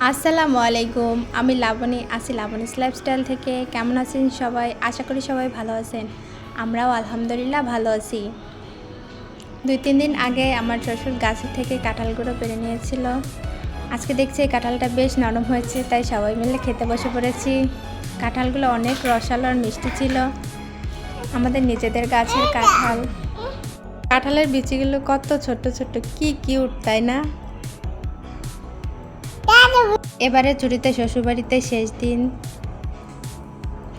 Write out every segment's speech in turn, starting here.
আসসালামু আলাইকুম, আমি লাবণী, আছি লাবণীস লাইফস্টাইল থেকে। কেমন আছেন সবাই? আশা করি সবাই ভালো আছেন। আমরাও আলহামদুলিল্লাহ ভালো আছি। দুই, তিন দিন আগে আমার শ্বশুর গাছের থেকে কাঁঠালগুলো পেরে নিয়েছিল। আজকে দেখছি কাঁঠালটা বেশ নরম হয়েছে, তাই সবাই মিলে খেতে বসে পড়েছি। কাঁঠালগুলো অনেক রসালো আর মিষ্টি ছিল। আমাদের নিজেদের গাছের কাঁঠাল। কাঁঠালের বিচিগুলো কত ছোট ছোট কি কিউট তাই না? এবারে ছুটিতে শ্বশুরবাড়িতে শেষ দিন।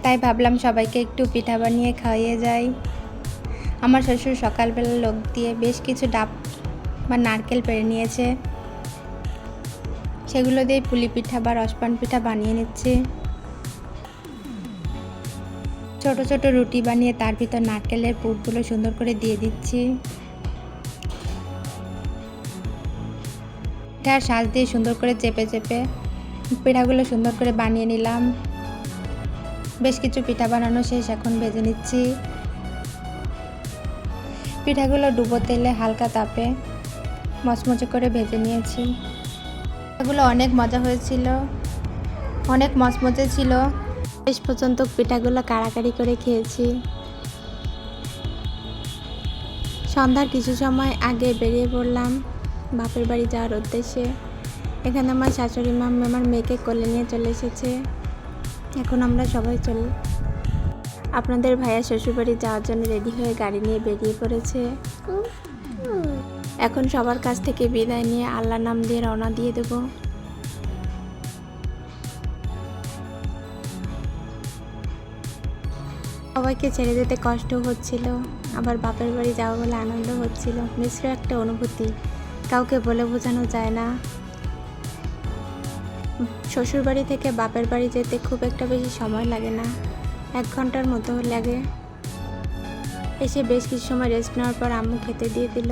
তাই ভাবলাম সবাইকে একটু পিঠা বানিয়ে খাইয়ে যাই। আমার শ্বশুর সকালবেলা লোক দিয়ে বেশ কিছু ডাব বা নারকেল পেরে নিয়েছে। সেগুলো দিয়ে পুলি পিঠা বা রসপান পিঠা বানিয়ে নিচ্ছি। ছোট ছোট রুটি বানিয়ে তার ভিতর নারকেলের পুরগুলো সুন্দর করে দিয়ে দিচ্ছি। পিঠার সাজ দিয়ে সুন্দর করে চেপে চেপে পিঠাগুলো সুন্দর করে বানিয়ে নিলাম। বেশ কিছু পিঠা বানানো শেষ, এখন ভেজে নিচ্ছি। পিঠাগুলো ডুবো তেলে হালকা তাপে মচমচে করে ভেজে নিয়েছি। পিঠাগুলো অনেক মজা হয়েছিল, অনেক মচমচে ছিল। শেষ পর্যন্ত পিঠাগুলো কাড়াকাড়ি করে খেয়েছি। সন্ধ্যার কিছু সময় আগে বেরিয়ে পড়লাম বাপের বাড়ি যাওয়ার উদ্দেশ্যে। এখানে আমার শাশুড়ি মা আমার মেয়েকে কোলে নিয়ে চলে এসেছে। এখন আমরা সবাই চল, আপনাদের ভাইয়া শ্বশুরবাড়ি যাওয়ার জন্য রেডি হয়ে গাড়ি নিয়ে বেরিয়ে পড়েছে। এখন সবার কাছ থেকে বিদায় নিয়ে আল্লাহ নাম দিয়ে রওনা দিয়ে দেব। সবাইকে ছেড়ে যেতে কষ্ট হচ্ছিল, আবার বাপের বাড়ি যাওয়া বলে আনন্দ হচ্ছিল। মিশ্র একটা অনুভূতি, কাউকে বলে বোঝানো যায় না। শ্বশুর বাড়ি থেকে বাপের বাড়ি যেতে খুব একটা বেশি সময় লাগে না। এক ঘণ্টার মতো লাগে। এসে বেশ কিছু সময় রেস্ট নেওয়ার পর আম্মু খেতে দিয়ে দিল।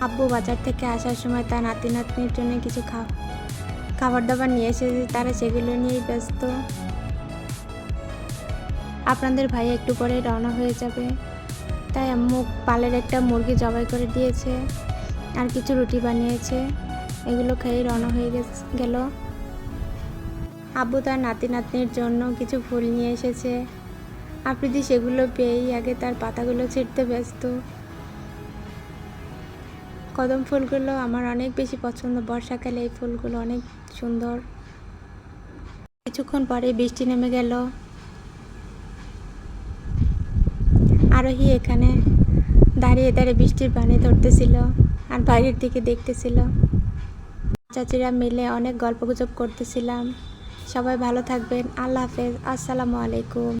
আব্বু বাজার থেকে আসার সময় তার নাতি নাতনির জন্য কিছু খা খাবার দাবার নিয়ে এসেছে, তারা সেগুলো নিয়েই ব্যস্ত। আপনাদের ভাই একটু পরে রওনা হয়ে যাবে। তাই আম্মু পালের একটা মুরগি জবাই করে দিয়েছে। আর কিছু রুটি বানিয়েছে। এগুলো খেয়ে রওনা হয়ে গেল। আব্বু তার নাতি নাতনির জন্য কিছু ফুল নিয়ে এসেছে। আপ্রীতি সেগুলো পেয়েই আগে তার পাতাগুলো ছিঁড়তে ব্যস্ত। কদম ফুলগুলো আমার অনেক বেশি পছন্দ। বর্ষাকালে এই ফুলগুলো অনেক সুন্দর। কিছুক্ষণ পরে বৃষ্টি নেমে গেল। আরোহী এখানে দাঁড়িয়ে দাঁড়িয়ে বৃষ্টির পানি ধরতেছিল আর বাইরের দিকে দেখতেছিল। চাচিরা মিলে অনেক গল্পগুজব করতেছিলাম। সবাই ভালো থাকবেন। আল্লাহ হাফেজ। আসসালামু আলাইকুম।